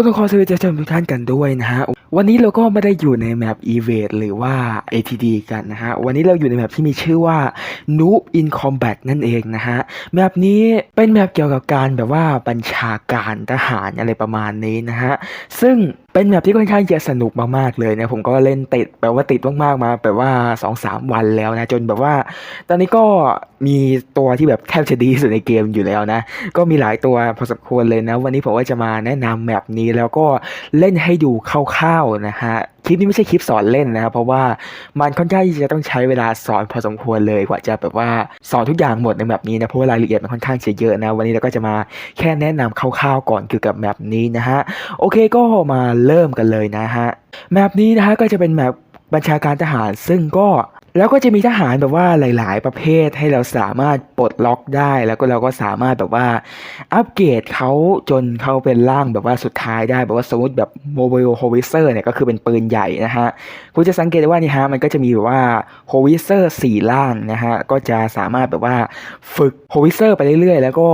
ก็ต้องขอสวัสดีท่านทุกท่านกันด้วยนะฮะ วันนี้เราก็ไม่ได้อยู่ในแมป e v a d หรือว่า ATD กันนะฮะ วันนี้เราอยู่ในแมปที่มีชื่อว่า Noob in Combat นั่นเองนะฮะ แมปนี้เป็นแมปเกี่ยวกับการแบบว่าบัญชาการทหารอะไรประมาณนี้นะฮะ ซึ่ง เป็นแมปที่ค่อนข้างจะสนุกมากๆเลยนะผมก็เล่นติดแบบว่าติดมากๆมาแบบว่า2-3วันแล้วนะจนแบบว่า ตอนนี้ก็มีตัวที่แบบแทบจะดีสุดในเกมอยู่แล้วนะ ก็มีหลายตัวพอสมควรเลยนะ วันนี้ผมว่าจะมาแนะนำแมปนี้แล้วก็เล่นให้ดูคร่าวๆนะฮะคลิปนี้ไม่ใช่คลิปสอนเล่นนะครับเพราะว่ามันค่อนข้างที่จะต้องใช้เวลาสอนพอสมควรเลยกว่าจะแบบว่าสอนทุกอย่างหมดในแมปนี้นะเพราะว่ารายละเอียดมันค่อนข้างจะเยอะนะ วันนี้เราก็จะมาแค่แนะนำคร่าวๆก่อนเกี่ยวกับแมปนี้นะฮะโอเคก็มาเริ่มกันเลยนะฮะแมปนี้นะฮะก็จะเป็นแมปบัญชาการทหารซึ่งก็แล้วก็จะมีทหารแบบว่าหลาย ๆ ประเภทให้เราสามารถปลดล็อกได้แล้วก็เราก็สามารถแบบว่าอัปเกรดเขาจนเขาเป็นร่างแบบว่าสุดท้ายได้แบบว่าสมมติแบบโมบิลโฮวิเซอร์เนี่ยก็คือเป็นปืนใหญ่นะฮะคุณจะสังเกตได้ว่านี่ฮะมันก็จะมีแบบว่าโฮวิเซอร์สี่ล่างนะฮะก็จะสามารถแบบว่าฝึกโฮวิเซอร์ไปเรื่อย ๆ แล้วก็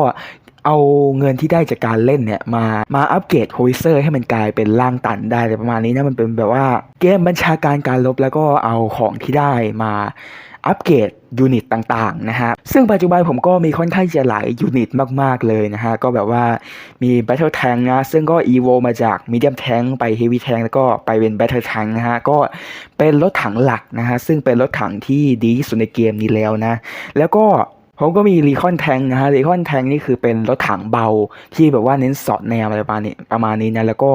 เอาเงินที่ได้จากการเล่นเนี่ยมามาอัปเกรดโฮวิเซอร์ให้มันกลายเป็นร่างตันได้อะไรประมาณนี้นะมันเป็นแบบว่าเกมบัญชาการการลบแล้วก็เอาของที่ได้มาอัปเกรดยูนิตต่างๆนะฮะ ซึ่งปัจจุบันผมก็มีค่อนข้างจะหลายยูนิตมากๆเลยนะฮะ ก็แบบว่ามี Battle Tank นะ ซึ่งก็ Evo มาจาก Medium Tank ไป Heavy Tank แล้วก็ไปเป็น Battle Tank นะฮะ ก็เป็นรถถังหลักนะฮะ ซึ่งเป็นรถถังที่ดีที่สุดในเกมนี้แล้วนะ แล้วก็ ผมก็มีรีคอนแทงนะฮะรีคอนแทงนี่คือเป็นรถถังเบาที่แบบว่าเน้นสอดแนมอะไรประมาณนี้ประมาณนี้นะแล้วก็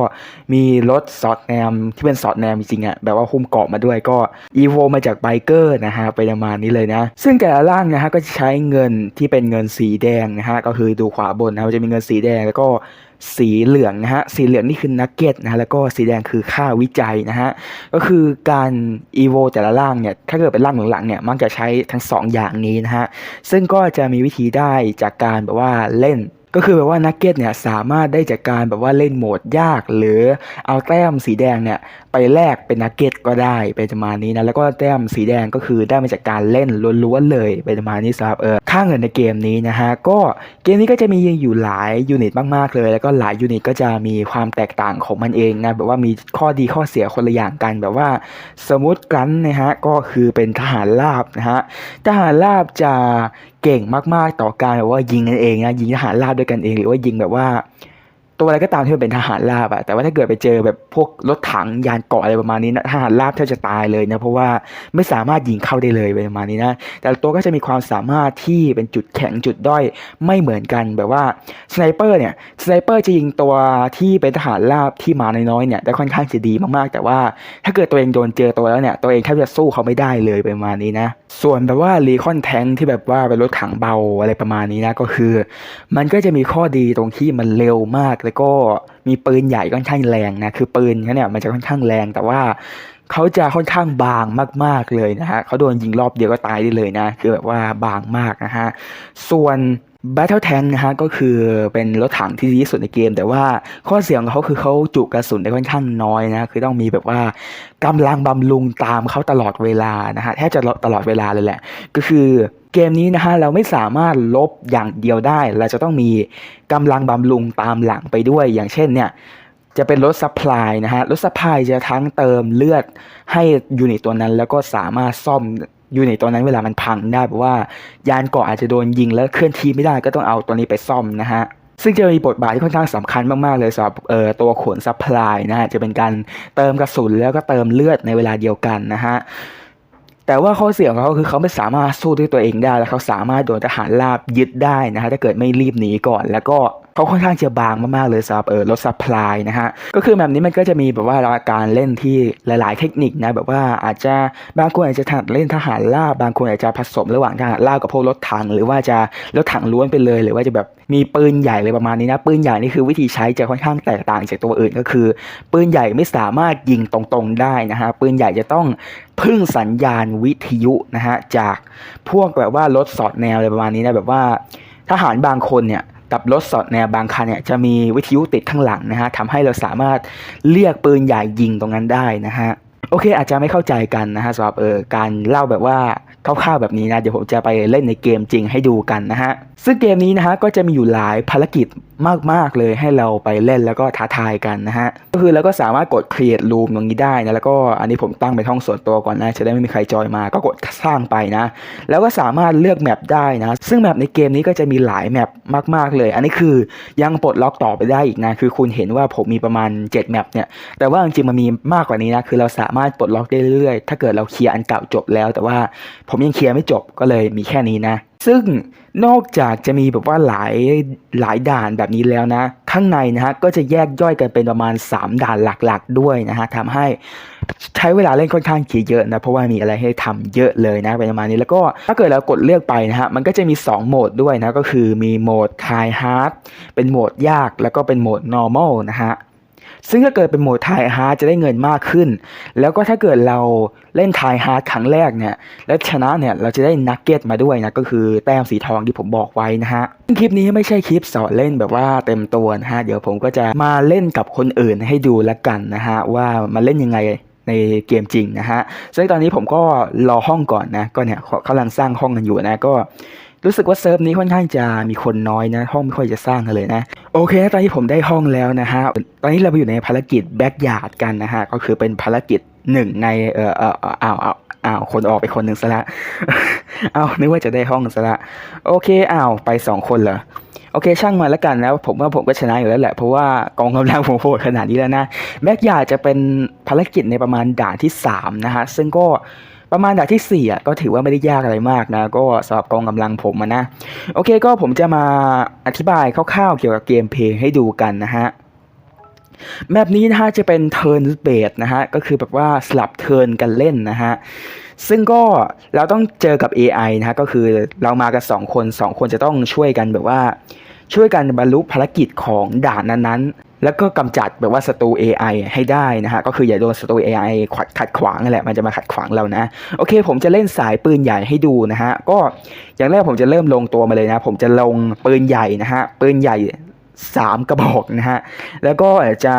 มีรถสอดแนมที่เป็นสอดแนมจริงๆอะแบบว่าหุ้มเกาะมาด้วยก็อีโวมาจากไบเกอร์นะฮะไปประมาณนี้เลยนะ ซึ่งแต่ละร่างนะฮะก็ใช้เงินที่เป็นเงินสีแดงนะฮะก็คือดูขวาบนนะมันจะมีเงินสีแดงแล้วก็ สีเหลืองนะฮะ สีเหลืองนี่คือนักเก็ตนะฮะ แล้วก็สีแดงคือค่าวิจัยนะฮะ ก็คือการอีโวแต่ละร่างเนี่ย ถ้าเกิดเป็นร่างหลังๆเนี่ย มักจะใช้ทั้งสองอย่างนี้นะฮะ ซึ่งก็จะมีวิธีได้จากการแบบว่าเล่น ก็คือแบบว่านักเก็ตเนี่ยสามารถได้จากการแบบว่าเล่นโหมดยาก หรือเอาแต้มสีแดงเนี่ยไปแลกเป็นนักเก็ตก็ได้เป็นประมาณนี้นะแล้วก็แต้มสีแดงก็คือได้มาจากการเล่นล้วนๆเลยเป็นประมาณนี้สำหรับเออค่าเงินในเกมนี้นะฮะก็เกมนี้ก็จะมีอยู่หลายยูนิตมากๆเลย แล้วก็หลายยูนิตก็จะมีความแตกต่างของมันเองนะแบบว่ามีข้อดีข้อเสียคนละอย่างกันแบบว่า สมมติกันนะฮะก็คือเป็นทหารราบนะฮะทหารราบจะเก่งมากๆต่อการแบบว่ายิงกันเองนะยิงทหารราบด้วยกันเอง หรือว่ายิงแบบว่า ตัวอะไรก็ตามที่มันเป็นทหารราบอะแต่ว่าถ้าเกิดไปเจอแบบพวกรถถังยานเกราะอะไรประมาณนี้นะทหารราบแทบจะตายเลยนะเพราะว่าไม่สามารถยิงเข้าได้เลยประมาณนี้นะแต่ตัวก็จะมีความสามารถที่เป็นจุดแข็งจุดด้อยไม่เหมือนกันแบบว่าสไนเปอร์เนี่ยสไนเปอร์จะยิงตัวที่เป็นทหารราบที่มาน้อยๆเนี่ยได้ค่อนข้างจะดีมากๆ แต่ว่าถ้าเกิดตัวเองโดนเจอตัวแล้วเนี่ยตัวเองแทบจะสู้เขาไม่ได้เลยประมาณนี้นะส่วนแบบว่ารีคอนแทงที่แบบว่าเป็นรถถังเบาอะไรประมาณนี้นะก็คือ มันก็จะมีข้อดีตรงที่มันเร็วมากแล้วก็มีปืนใหญ่ค่อนข้างแรงนะคือปืนเขาเนี่ยมันจะค่อนข้างแรงแต่ว่าเขาจะค่อนข้างบางมาก ๆเลยนะฮะเขาโดนยิงรอบเดียวก็ตายได้เลยนะ คือแบบว่าบางมากนะฮะส่วน Battle Tank นะฮะก็คือเป็นรถถังที่ดีที่สุดในเกม แต่ว่าข้อเสียของเขาคือเขาจุกระสุนได้ค่อนข้างน้อยนะคือต้องมีแบบว่ากำลังบำรุงตามเขาตลอดเวลานะฮะแทบจะตลอดเวลาเลยแหละ ก็คือเกมนี้นะฮะเราไม่สามารถลบอย่างเดียวได้เราจะต้องมีกำลังบำรุงตามหลังไปด้วย อย่างเช่นเนี่ยจะเป็นรถซัพพลายนะฮะรถซัพพลายจะทั้งเติมเลือดให้ยูนิตตัวนั้น แล้วก็สามารถซ่อม ยูนิตตัวนั้นเวลามันพังได้เพราะว่ายานเกาะอาจจะโดนยิงแล้วเคลื่อนที่ไม่ได้ก็ต้องเอาตัวนี้ไปซ่อมนะฮะซึ่งจะมีบทบาทที่ค่อนข้างสำคัญมาก ๆ เลยสำหรับเอ่อตัวขนซัพพลายนะฮะ จะเป็นการเติมกระสุนแล้วก็เติมเลือดในเวลาเดียวกันนะฮะ แต่ว่าข้อเสียของเขาคือเขาไม่สามารถสู้ด้วยตัวเองได้ และเขาสามารถโดนทหารราบยึดได้นะฮะ ถ้าเกิดไม่รีบหนีก่อนแล้วก็ เขาค่อนข้างจะบางมากๆเลยสำหรับเออรถซัพพลายนะฮะก็คือแบบนี้มันก็จะมีแบบว่าการเล่นที่หลาย ๆ เทคนิคนะแบบว่าอาจจะบางคนอาจจะถนัดเล่นทหารราบางคนอาจจะผสมระหว่างทหารรากับพวกรถถัง หรือว่าจะรถถังล้วนไปเลย หรือว่าจะแบบมีปืนใหญ่เลยประมาณนี้นะปืนใหญ่นี่คือวิธีใช้จะค่อนข้างแตกต่างจากตัวอื่นก็คือ ปืนใหญ่ไม่สามารถยิงตรงๆได้นะฮะปืนใหญ่จะต้องพึ่งสัญญาณวิทยุนะฮะจากพวกแบบว่ารถสอดแนวอะไรประมาณนี้นะแบบว่าทหารบางคนเนี่ย กับรถสอดแนวบางคันเนี่ยจะมีวิทยุติดข้างหลังนะฮะทำให้เราสามารถเรียกปืนใหญ่ยิงตรงนั้นได้นะฮะโอเค อาจจะไม่เข้าใจกันนะฮะสำหรับเออการเล่าแบบว่าคร่าวๆแบบนี้นะ เดี๋ยวผมจะไปเล่นในเกมจริงให้ดูกันนะฮะ ซึ่งเกมนี้นะฮะก็จะมีอยู่หลายภารกิจมาก ๆ เลยให้เราไปเล่นแล้วก็ท้าทายกันนะฮะ ก็คือเราก็สามารถกด create room ตรงนี้ได้นะ แล้วก็อันนี้ผมตั้งเป็นห้องส่วนตัวก่อนนะ จะได้ไม่มีใครจอยมา ก็กดสร้างไปนะ แล้วก็สามารถเลือกแมปได้นะ ซึ่งแมปในเกมนี้ก็จะมีหลายแมปมาก ๆ เลย อันนี้คือยังปลดล็อกต่อไปได้อีกนะ คือคุณเห็นว่าผมมีประมาณ 7 แมปเนี่ย แต่ว่าจริงๆมันมีมากกว่านี้นะ คือเราสามารถปลดล็อกได้เรื่อยๆ ถ้าเกิดเราเคลียร์อันเก่าจบแล้ว แต่ว่าผมยังเคลียร์ไม่จบก็เลยมีแค่นี้นะ ซึ่งนอกจากจะมีแบบว่าหลายหลายด่านแบบนี้แล้วนะ ข้างในนะฮะก็จะแยกย่อยกันเป็นประมาณ 3 ด่านหลักๆ ด้วยนะฮะทำให้ใช้เวลาเล่นค่อนข้างเยอะนะเพราะว่ามีอะไรให้ทำเยอะเลยนะเป็นประมาณนี้แล้วก็ถ้าเกิดเรากดเลือกไปนะฮะมันก็จะมี 2 โหมดด้วยนะก็คือมีโหมด High Hard เป็นโหมดยากแล้วก็เป็นโหมด Normal นะฮะ ซึ่งถ้าเกิดเป็นโหมดไทยฮาร์ดจะได้เงินมากขึ้น แล้วก็ถ้าเกิดเราเล่นไทยฮาร์ดครั้งแรกเนี่ย แล้วชนะเนี่ยเราจะได้นักเก็ตมาด้วยนะ ก็คือแต้มสีทองที่ผมบอกไว้นะฮะ คลิปนี้ไม่ใช่คลิปสอนเล่นแบบว่าเต็มตัวนะฮะ เดี๋ยวผมก็จะมาเล่นกับคนอื่นให้ดูละกันนะฮะ ว่ามาเล่นยังไงในเกมจริงนะฮะ ซึ่งตอนนี้ผมก็รอห้องก่อนนะ ก็เนี่ยกำลังสร้างห้องกันอยู่นะ ก็ รู้สึกว่าเซิร์ฟนี้ค่อนข้างจะมีคนน้อยนะห้องไม่ค่อยจะสร้างกันเลยนะโอเคตอนนี้ผมได้ห้องแล้วนะฮะตอนนี้เราไปอยู่ในภารกิจแบ็กยาร์ดกันนะฮะก็คือเป็นภารกิจหนึ่งในเอ่อเอ่อเอ้าวอ้าวอ้าวคนออกไปคนหนึ่งซะละเอ้านึกว่าจะได้ห้องซะละโอเคอ้าวไปสองคนเหรอโอเคช่างมาแล้วกันนะผมว่าผมก็ชนะอยู่แล้วแหละ เพราะว่ากองกำลังผมโหดขนาดนี้แล้วนะแบ็กยาร์ดจะเป็นภารกิจในประมาณด่านที่สามนะฮะซึ่งก็ ประมาณด่านที่สี่อะก็ถือว่าไม่ได้ยากอะไรมากนะ ก็สำหรับกองกำลังผมนะ โอเคก็ผมจะมาอธิบายคร่าวๆเกี่ยวกับเกมเพลย์ให้ดูกันนะฮะแมปนี้นะฮะจะเป็น turn based นะฮะก็คือแบบว่าสลับเทิร์นกันเล่นนะฮะซึ่งก็เราต้องเจอกับ AI นะฮะก็คือเรามากัน2คน 2 คนจะต้องช่วยกันแบบว่าช่วยกันบรรลุภารกิจของด่านนั้นๆ แล้วก็กำจัดแบบว่าศัตรู AI ให้ได้นะฮะ ก็คืออย่าโดนศัตรู AI ขัดขัดขวางนั่นแหละ มันจะมาขัดขวางเรานะ โอเค ผมจะเล่นสายปืนใหญ่ให้ดูนะฮะ ก็อย่างแรกผมจะเริ่มลงตัวมาเลยนะ ผมจะลงปืนใหญ่นะฮะ ปืนใหญ่ 3 กระบอกนะฮะ แล้วก็จะ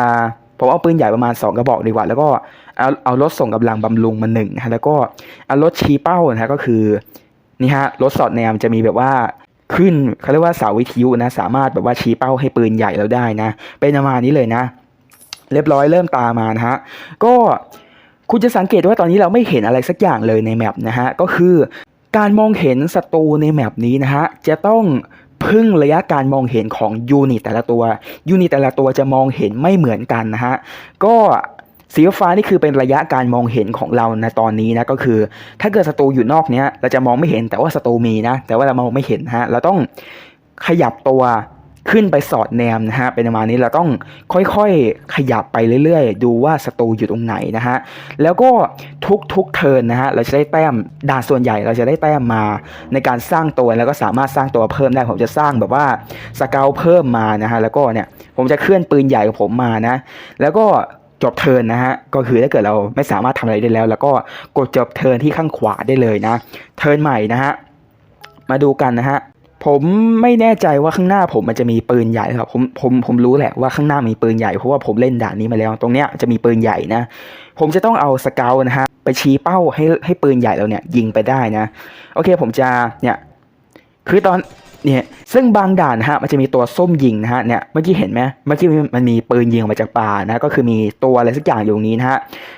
ผมเอาปืนใหญ่ประมาณ 2 กระบอกดีกว่า แล้วก็เอาเอารถส่งกำลังบำรุงมาหนึ่งนะฮะแล้วก็เอารถชี้เป้านะฮะก็คือนี่ฮะรถสอดแนมจะมีแบบว่า ขึ้นเขาเรียกว่าเสาวิทยุนะ สามารถแบบว่าชี้เป้าให้ปืนใหญ่เราได้นะ เป็นประมาณนี้เลยนะ เรียบร้อยเริ่มตามมานะฮะก็คุณจะสังเกตว่าตอนนี้เราไม่เห็นอะไรสักอย่างเลยในแมปนะฮะก็คือการมองเห็นศัตรูในแมปนี้นะฮะจะต้องพึ่งระยะการมองเห็นของยูนิตแต่ละตัวยูนิตแต่ละตัวจะมองเห็นไม่เหมือนกันนะฮะก็ สีฟ้านี่คือเป็นระยะการมองเห็นของเราในตอนนี้นะก็คือ ถ้าเกิดศัตรูอยู่นอกเนี้ยเราจะมองไม่เห็นแต่ว่าศัตรูมีนะ แต่ว่าเรามองไม่เห็นฮะเราต้องขยับตัวขึ้นไปสอดแนมนะฮะเป็นประมาณนี้เราต้องค่อยๆขยับไปเรื่อยๆ ดูว่าศัตรูอยู่ตรงไหนนะฮะแล้วก็ทุกๆเทิร์นนะฮะเราจะได้แต้มด่านส่วนใหญ่เราจะได้แต้มมาในการสร้างตัวแล้วก็สามารถสร้างตัวเพิ่มได้ผมจะสร้างแบบว่าสเกลเพิ่มมานะฮะแล้วก็เนี่ยผมจะเคลื่อนปืนใหญ่ของผมมานะ แล้วก็ จบเทินนะฮะก็คือถ้าเกิดเราไม่สามารถทำอะไรได้แล้ว แล้วก็กดจบเทินที่ข้างขวาได้เลยนะ เทินใหม่นะฮะมาดูกันนะฮะผมไม่แน่ใจว่าข้างหน้าผมมันจะมีปืนใหญ่ครับผมผมผมรู้แหละว่าข้างหน้ามีปืนใหญ่เพราะว่าผมเล่นด่านนี้มาแล้ว ตรงเนี้ยจะมีปืนใหญ่นะ ผมจะต้องเอาสเกลนะฮะไปชี้เป้าให้ให้ปืนใหญ่เราเนี่ยยิงไปได้นะ โอเคผมจะเนี่ยคือตอน เนี่ยซึ่งบางด่านนะฮะมันจะมีตัวส้มยิงนะฮะเนี่ยเมื่อกี้เห็นไหมเมื่อกี้มันมีปืนยิงออกมาจากป่านะก็คือมีตัวอะไรสักอย่างอยู่ตรงนี้นะฮะ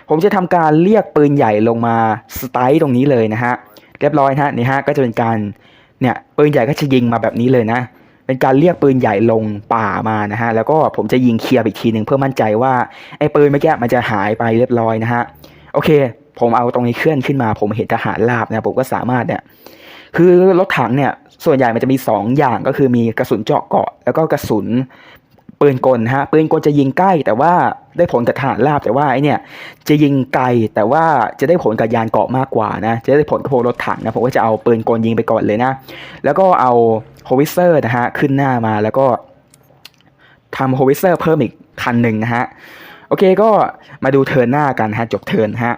ผมจะทำการเรียกปืนใหญ่ลงมาสไตล์ตรงนี้เลยนะฮะเรียบร้อยนะฮะนี่ฮะก็จะเป็นการเนี่ยปืนใหญ่ก็จะยิงมาแบบนี้เลยนะเป็นการเรียกปืนใหญ่ลงป่ามานะฮะแล้วก็ผมจะยิงเคลียร์อีกทีหนึ่งเพื่อมั่นใจว่าไอ้ปืนเมื่อกี้มันจะหายไปเรียบร้อยนะฮะโอเค ผมเอาตรงนี้เคลื่อนขึ้นมา ผมเห็นทหารราบนะผมก็สามารถเนี่ย คือรถถังเนี่ยส่วนใหญ่มันจะมี 2 อย่างก็คือมีกระสุนเจาะเกาะ แล้วก็กระสุนปืนกลฮะปืนกลจะยิงใกล้ แต่ว่าได้ผลกับทหารราบแต่ว่าไอเนี่ยจะยิงไกลแต่ว่าจะได้ผลกับยานเกาะมากกว่านะจะได้ผลกับพวกรถถังนะผมก็จะเอาปืนกลยิงไปก่อนเลยนะ แล้วก็เอาโฮวิเซอร์นะฮะขึ้นหน้ามาแล้วก็ทำโฮวิเซอร์เพิ่มอีกคันหนึ่งนะฮะโอเคก็มาดูเทิร์นหน้ากันฮะจบเทิร์นฮะ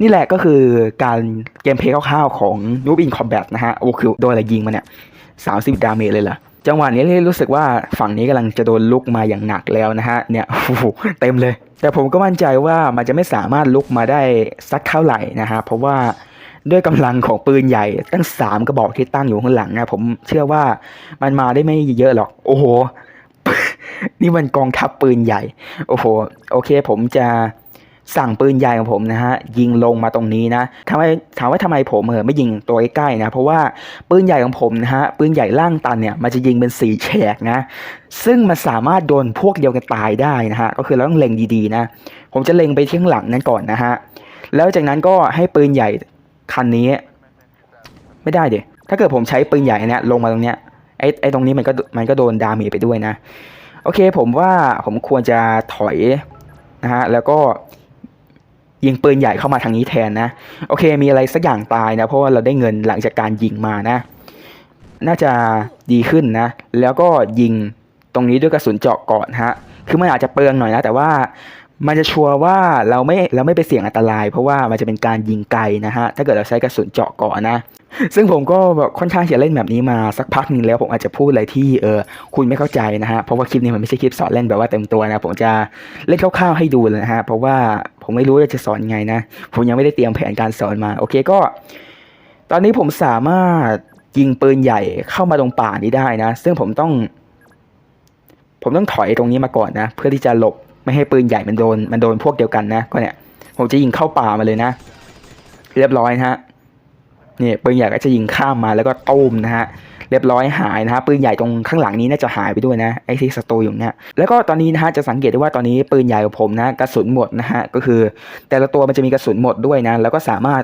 นี่แหละก็คือการเกมเพลย์คร่าวๆของ Noob in Combat นะฮะโอ้คือโดนอะไรยิงมาเนี่ย30ดาเมจเลยเหรอจังหวะนี้รู้สึกว่าฝั่งนี้กำลังจะโดนลุกมาอย่างหนักแล้วนะฮะเนี่ยเต็มเลย แต่ผมก็มั่นใจว่ามันจะไม่สามารถลุกมาได้สักเท่าไหร่นะฮะเพราะว่าด้วยกำลังของปืนใหญ่ตั้งสามกระบอกที่ตั้งอยู่ข้างหลังนะผมเชื่อว่ามันมาได้ไม่เยอะหรอก โอ้โห นี่มันกองทัพปืนใหญ่ โอ้โห โอเค ผมจะ สั่งปืนใหญ่ของผมนะฮะยิงลงมาตรงนี้นะทำไมถามว่าทำไมผมเออไม่ยิงตัวใกล้ๆนะเพราะว่าปืนใหญ่ของผมนะฮะปืนใหญ่ล่างตันเนี่ยมันจะยิงเป็นสีแฉกนะซึ่งมันสามารถโดนพวกเดียวกันตายได้นะฮะก็คือเราต้องเล็งดีๆนะผมจะเล็งไปที่ข้างหลังนั้นก่อนนะฮะแล้วจากนั้นก็ให้ปืนใหญ่คันนี้ ไม่ได้เดี๋ยถ้าเกิดผมใช้ปืนใหญ่เนี่ยลงมาตรงเนี้ยไอ้ไอ้ตรงนี้มันก็มันก็โดนดาเมจไปด้วยนะ โอเคผมว่าผมควรจะถอยนะฮะแล้วก็ ยิงปืนใหญ่เข้ามาทางนี้แทนนะ โอเค มีอะไรสักอย่างตายนะ เพราะว่าเราได้เงินหลังจากการยิงมานะ น่าจะดีขึ้นนะ แล้วก็ยิงตรงนี้ด้วยกระสุนเจาะก่อนฮะ คือมันอาจจะเปลืองหน่อยนะ แต่ว่ามันจะชัวร์ว่าเราไม่เราไม่ไปเสี่ยงอันตราย เพราะว่ามันจะเป็นการยิงไกลนะฮะ ถ้าเกิดเราใช้กระสุนเจาะก่อนนะ ซึ่งผมก็แบบค่อนข้างจะเล่นแบบนี้มาสักพักหนึ่งแล้ว ผมอาจจะพูดอะไรที่เออคุณไม่เข้าใจนะฮะ เพราะว่าคลิปนี้มันไม่ใช่คลิปสอนเล่นแบบว่าเต็มตัวนะ ผมจะเล่นคร่าวๆให้ดูเลยนะฮะ เพราะว่า ผมไม่รู้จะสอนยังไงนะ ผมยังไม่ได้เตรียมแผนการสอนมา โอเคก็ ตอนนี้ผมสามารถยิงปืนใหญ่เข้ามาตรงป่านี้ได้นะ ซึ่งผมต้อง ผมต้องถอยตรงนี้มาก่อนนะ เพื่อที่จะหลบไม่ให้ปืนใหญ่มันโดน มันโดนพวกเดียวกันนะ ก็เนี่ย ผมจะยิงเข้าป่ามาเลยนะ เรียบร้อยนะฮะ เนี่ยปืนใหญ่ก็จะยิงข้ามมาแล้วก็ตุ้มนะฮะ เรียบร้อยหายนะฮะปืนใหญ่ตรงข้างหลังนี้น่าจะหายไปด้วยนะไอ้ที่สตูอยู่เนี่ยแล้วก็ตอนนี้นะฮะจะสังเกตได้ว่าตอนนี้ปืนใหญ่ของผมนะกระสุนหมดนะฮะก็คือ แต่ละตัวมันจะมีกระสุนหมดด้วยนะแล้วก็สามารถ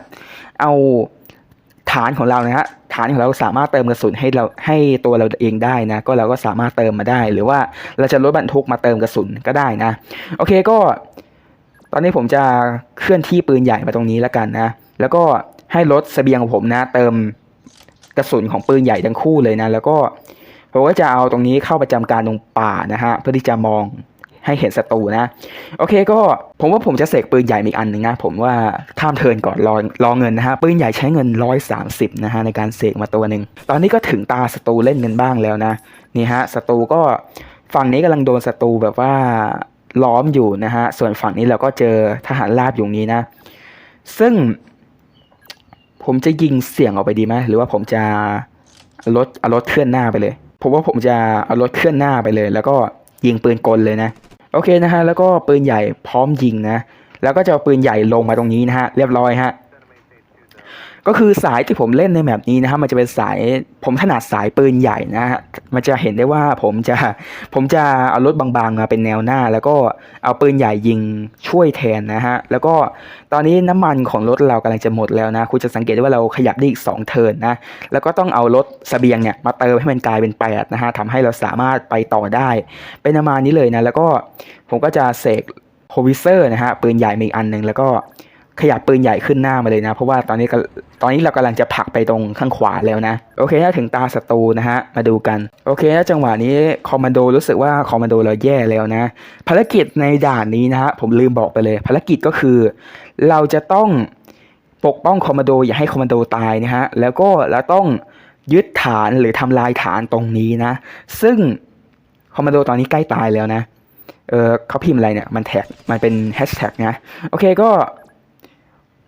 เอาฐานของเรานะฮะฐานของเราสามารถเติมกระสุนให้เราให้ตัวเราเองได้นะก็เราก็สามารถเติมมาได้ หรือว่าเราจะรถบรรทุกมาเติมกระสุนก็ได้นะ โอเคก็ ตอนนี้ผมจะเคลื่อนที่ปืนใหญ่มาตรงนี้แล้วกันนะ แล้วก็ให้รถเสบียงของผมนะ เติม กระสุนของปืนใหญ่ทั้งคู่เลยนะ แล้วก็ผมก็จะเอาตรงนี้เข้าประจำการตรงป่านะฮะเพื่อที่จะมองให้เห็นศัตรูนะ โอเคก็ผมว่าผมจะเสกปืนใหญ่อีกอันหนึ่งนะ ผมว่าข้ามเทินก่อนรอรอเงินนะฮะปืนใหญ่ใช้เงินร้อยสามสิบนะฮะในการเสกมาตัวหนึ่งตอนนี้ก็ถึงตาศัตรูเล่นกันบ้างแล้วนะนี่ฮะศัตรูก็ฝั่งนี้กำลังโดนศัตรูแบบว่าล้อมอยู่นะฮะส่วนฝั่งนี้เราก็เจอทหารราบอยู่นี้นะ ซึ่ง ผมจะยิงเสียงออกไปดีไหมหรือว่าผมจะเอารถเอารถเคลื่อนหน้าไปเลยผมว่าผมจะเอารถเคลื่อนหน้าไปเลย แล้วก็ยิงปืนกลเลยนะ โอเคนะฮะแล้วก็ปืนใหญ่พร้อมยิงนะ แล้วก็จะเอาปืนใหญ่ลงมาตรงนี้นะฮะเรียบร้อยฮะ ก็คือสายที่ผมเล่นในแมปนี้นะฮะมันจะเป็นสายผมถนัดสายปืนใหญ่นะฮะมันจะเห็นได้ว่าผมจะผมจะเอารถบางๆมาเป็นแนวหน้า แล้วก็เอาปืนใหญ่ยิงช่วยแทนนะฮะแล้วก็ตอนนี้น้ำมันของรถเรากำลังจะหมดแล้วนะคุณจะสังเกตได้ว่าเราขยับได้อีก2เทิร์นนะแล้วก็ต้องเอารถเสบียงเนี่ยมาเติมให้มันกลายเป็น8นะฮะทำให้เราสามารถไปต่อได้ เป็นประมาณนี้เลยนะแล้วก็ผมก็จะเสกโฮวิเซอร์นะฮะปืนใหญ่มาอีกอันหนึ่งแล้วก็ ขยับปืนใหญ่ขึ้นหน้ามาเลยนะ เพราะว่าตอนนี้ตอนนี้เรากำลังจะผลักไปตรงข้างขวาแล้วนะ โอเคถ้าถึงตาศัตรูนะฮะ มาดูกัน โอเคถ้าจังหวะนี้คอมมานโดรู้สึกว่าคอมมานโดเราแย่แล้วนะ ภารกิจในด่านนี้นะฮะผมลืมบอกไปเลย ภารกิจก็คือ เราจะต้องปกป้องคอมมานโดอย่าให้คอมมานโดตายนะฮะ แล้วก็เราต้องยึดฐานหรือทำลายฐานตรงนี้นะ ซึ่งคอมมานโดตอนนี้ใกล้ตายแล้วนะ เออเขาพิมพ์อะไรเนี่ย มันแท็ก มันเป็นแฮชแท็กนะ โอเคก็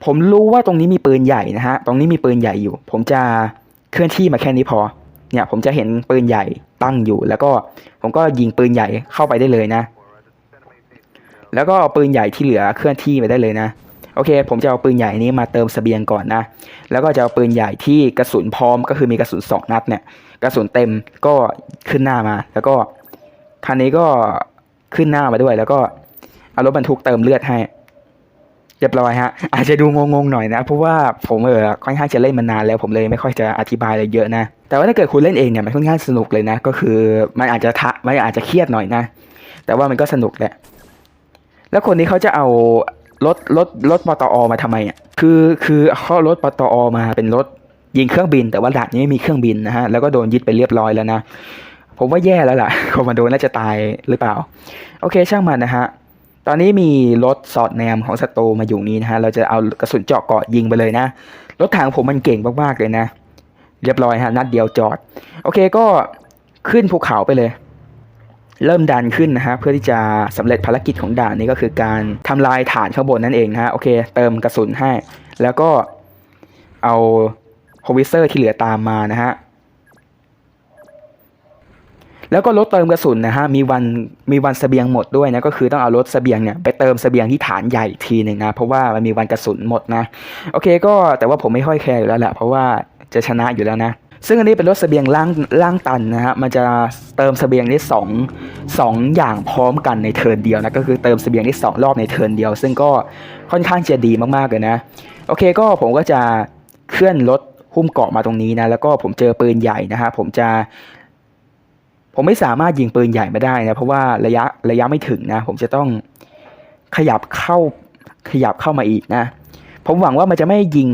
ผมรู้ว่าตรงนี้มีปืนใหญ่นะฮะ ตรงนี้มีปืนใหญ่อยู่ ผมจะเคลื่อนที่มาแค่นี้พอ เนี่ย ผมจะเห็นปืนใหญ่ตั้งอยู่ แล้วก็ผมก็ยิงปืนใหญ่เข้าไปได้เลยนะ แล้วก็เอาปืนใหญ่ที่เหลือเคลื่อนที่ไปได้เลยนะ โอเค ผมจะเอาปืนใหญ่นี้มาเติมสเสบียงก่อนนะ แล้วก็จะเอาปืนใหญ่ที่กระสุนพร้อมก็คือมีกระสุนสองนัดเนี่ย กระสุนเต็มก็ขึ้นหน้ามา แล้วก็คันนี้ก็ขึ้นหน้ามาด้วย แล้วก็เอารถบรรทุกเติมเลือดให้ เรียบร้อยฮะอาจจะดูงงๆหน่อยนะเพราะว่าผมเออค่อนข้างจะเล่นมานานแล้วผมเลยไม่ค่อยจะอธิบายอะไรเยอะนะ แต่ว่าถ้าเกิดคุณเล่นเองเนี่ยมันค่อนข้างสนุกเลยนะ ก็คือมันอาจจะทะมันอาจจะเครียดหน่อยนะ แต่ว่ามันก็สนุกแหละแล้วคนนี้เขาจะเอารถรถรถปตอมาทำไมอะคือคือเขาเอารถปตอมาเป็นรถยิงเครื่องบิน แต่ว่าด่านนี้ไม่มีเครื่องบินนะฮะแล้วก็โดนยึดไปเรียบร้อยแล้วนะผมว่าแย่แล้วล่ะคอมมานโดน่าจะตายหรือเปล่า โอเคช่างมันนะฮะ ตอนนี้มีรถสอดแนมของศัตรูมาอยู่นี้นะฮะ เราจะเอากระสุนเจาะเกาะยิงไปเลยนะ รถถังผมมันเก่งมากๆเลยนะ เรียบร้อยฮะนัดเดียวจอด โอเคก็ขึ้นภูเขาไปเลย เริ่มดันขึ้นนะฮะเพื่อที่จะสำเร็จภารกิจของด่านนี้ก็คือการทำลายฐานข้างบนนั่นเองนะฮะโอเค เติมกระสุนให้ แล้วก็เอาโฮวิเซอร์ที่เหลือตามมานะฮะ แล้วก็รถเติมกระสุนนะฮะมีวันมีวันเสบียงหมดด้วยนะก็คือต้องเอารถเสบียงเนี่ยไปเติมเสบียงที่ฐานใหญ่อีกทีหนึ่งนะเพราะว่ามันมีวันกระสุนหมดนะโอเคก็แต่ว่าผมไม่ค่อยแคร์อยู่แล้วแหละเพราะว่าจะชนะอยู่แล้วนะซึ่งอันนี้เป็นรถเสบียงล่างล่างตันนะฮะ มันจะเติมเสบียงได้สองสองอย่างพร้อมกันในเทิร์นเดียวนะ ก็คือเติมเสบียงได้สองรอบในเทิร์นเดียว ซึ่งก็ค่อนข้างจะดีมากๆเลยนะ โอเคก็ผมก็จะเคลื่อนรถหุ้มเกาะมาตรงนี้นะ แล้วก็ผมเจอปืนใหญ่นะฮะ ผมจะ ผมไม่สามารถยิงปืนใหญ่ไม่ได้นะเพราะว่าระยะระยะไม่ถึงนะ ผมจะต้องขยับเข้าขยับเข้ามาอีกนะ ผมหวังว่ามันจะไม่ยิง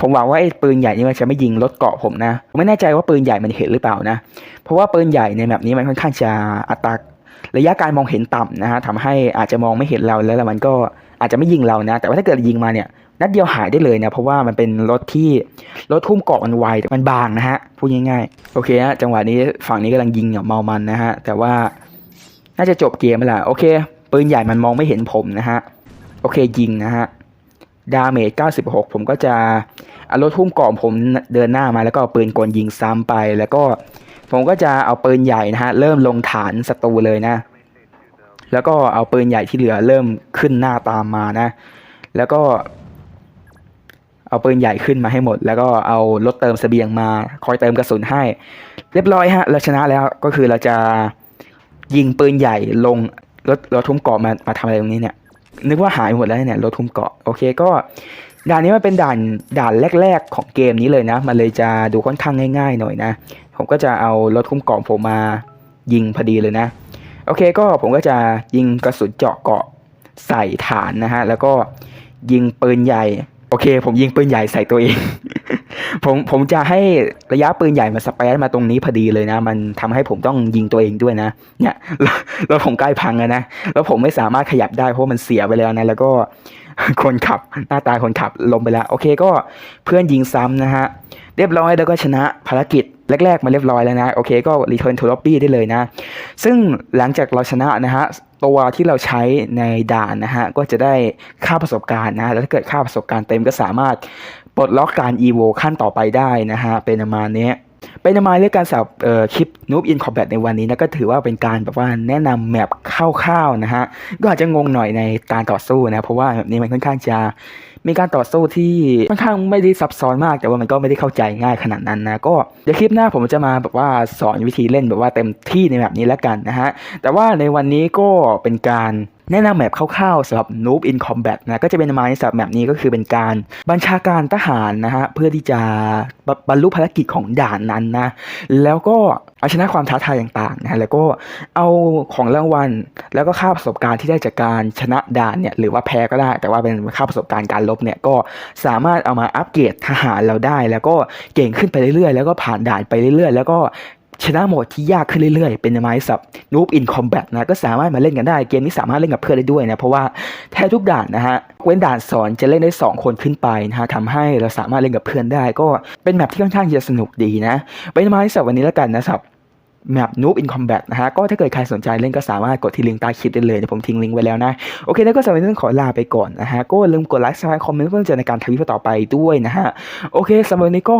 ผมหวังว่าไอ้ปืนใหญ่นี่มันจะไม่ยิงรถเกาะผมนะผมไม่แน่ใจว่าปืนใหญ่มันเห็นหรือเปล่านะ เพราะว่าปืนใหญ่ในแบบนี้มันค่อนข้างจะอัตราระยะการมองเห็นต่ำนะฮะทำให้อาจจะมองไม่เห็นเราแล้วมันก็อาจจะไม่ยิงเรานะ แต่ว่าถ้าเกิดยิงมาเนี่ย นัดเดียวหายได้เลยนะเพราะว่ามันเป็นรถที่รถทุ่มเกาะมันไวมันบางนะฮะพูดง่ายๆโอเคฮะจังหวะนี้ฝั่งนี้กำลังยิงอย่างเมามันนะฮะแต่ว่าน่าจะจบเกมแล้วโอเค ปืนใหญ่มันมองไม่เห็นผมนะฮะโอเคยิงนะฮะดาเมจ96 ผมก็จะเอารถทุ่มเกาะผมเดินหน้ามาแล้วก็เอาปืนกลยิงซ้ำไป แล้วก็ผมก็จะเอาปืนใหญ่นะฮะเริ่มลงฐานศัตรูเลยนะ แล้วก็เอาปืนใหญ่ที่เหลือเริ่มขึ้นหน้าตามมานะ แล้วก็ เอาปืนใหญ่ขึ้นมาให้หมด แล้วก็เอารถเติมเสบียงมา คอยเติมกระสุนให้ เรียบร้อยฮะเราชนะแล้วก็คือเราจะยิงปืนใหญ่ลงรถรถทุ่มเกาะมามาทำอะไรตรงนี้เนี่ย นึกว่าหายหมดแล้วเนี่ยรถทุ่มเกาะโอเคก็ด่านนี้มันเป็นด่านด่านแรก ๆ ของเกมนี้เลยนะ มันเลยจะดูค่อนข้างง่าย ๆ หน่อยนะ ผมก็จะเอารถทุ่มเกาะผมมายิงพอดีเลยนะ โอเคก็ผมก็จะยิงกระสุนเจาะเกาะใส่ฐานนะฮะ แล้วก็ยิงปืนใหญ่ อเค ผมยิงปืนใหญ่ใส่ตัวเอง ผมผมจะให้ระยะปืนใหญ่มาสเปซมาตรงนี้พอดีเลยนะ มันทำให้ผมต้องยิงตัวเองด้วยนะ เนี่ยแล้วผมใกล้พังแล้วนะ แล้วผมไม่สามารถขยับได้เพราะมันเสียไปแล้วนะ แล้วก็คนขับหน้าตาคนขับลมไปแล้ว โอเคก็เพื่อนยิงซ้ำนะฮะ เรียบร้อยแล้วก็ชนะภารกิจ แรกๆมาเรียบร้อยแล้วนะ โอเคก็ return to lobby ได้เลยนะ ซึ่งหลังจากเราชนะนะฮะ ตัวที่เราใช้ในด่านนะฮะ ก็จะได้ค่าประสบการณ์นะ แล้วถ้าเกิดค่าประสบการณ์เต็มก็สามารถปลดล็อกการ EVO ขั้นต่อไปได้นะฮะ เป็นประมาณนี้เป็นมาเรื่องการสับเอ่อคลิป Noob in Combat ในวันนี้นะก็ถือว่าเป็นการแบบว่าแนะนำแมปคร่าวๆนะฮะ ก็อาจจะงงหน่อยในการต่อสู้นะ เพราะว่าแบบนี้มันค่อนข้างจะ มีการต่อสู้ที่ค่อนข้างไม่ได้ซับซ้อนมาก แต่ว่ามันก็ไม่ได้เข้าใจง่ายขนาดนั้นนะก็เดี๋ยวคลิปหน้าผมจะมาแบบว่าสอนวิธีเล่นแบบว่าเต็มที่ในแบบนี้แล้วกันนะฮะแต่ว่าในวันนี้ก็เป็นการ แนะนำแมปคร่าวๆสำหรับ Noob in Combat นะก็จะเป็นมาในสำหรับแมปนี้ก็คือเป็นการบัญชาการทหารนะฮะเพื่อที่จะบบรรลุภารกิจของด่านนั้นนะแล้วก็เอาชนะความท้าทายต่างๆนะฮะแล้วก็เอาของรางวัล แล้วก็ค่าประสบการณ์ที่ได้จากการชนะด่านเนี่ยหรือว่าแพ้ก็ได้ แต่ว่าเป็นค่าประสบการณ์การลบเนี่ยก็สามารถเอามาอัปเกรดทหารเราได้ แล้วก็เก่งขึ้นไปเรื่อยๆ แล้วก็ผ่านด่านไปเรื่อยๆ แล้วก็ ชนะโหมดที่ยากขึ้นเรื่อยๆ เป็นไม้สับ Noob in Combat นะก็สามารถมาเล่นกันได้เกมนี้สามารถเล่นกับเพื่อนได้ด้วยนะเพราะว่าแทบทุกด่านนะฮะเว้นด่านสอนจะเล่นได้ 2 คนขึ้นไปนะฮะทำให้เราสามารถเล่นกับเพื่อนได้ ก็เป็นแมปที่ค่อนข้างจะสนุกดีนะเป็นไม้สับวันนี้แล้วกันนะครับ แมป Noob in Combat นะฮะ ก็ถ้าเกิดใครสนใจเล่นก็สามารถกดที่ลิงก์ใต้คลิปได้เลยเดี๋ยวผมทิ้งลิงก์ไว้แล้วนะ โอเค แล้วก็สำหรับวันนี้ต้องขอลาไปก่อนนะฮะ ก็อย่าลืมกดไลค์ subscribe คอมเมนต์เพื่อเจอในการทวิตต่อไปด้วยนะฮะ โอเคสำหรับนี้ก็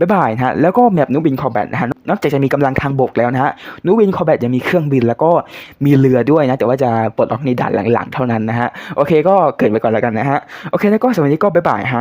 บ๊ายบายนะฮะ แล้วก็แมป Noob in Combat นะฮะ นอกจากจะมีกำลังทางบกแล้วนะฮะ Noob in Combat ยังมีเครื่องบินแล้วก็มีเรือด้วยนะ แต่ว่าจะปลดล็อกในด่านหลังๆ เท่านั้นนะฮะ โอเค ก็เกิดไปก่อนแล้วกันนะฮะ โอเค แล้วก็สำหรับนนี้ก็บ๊ายบายฮะ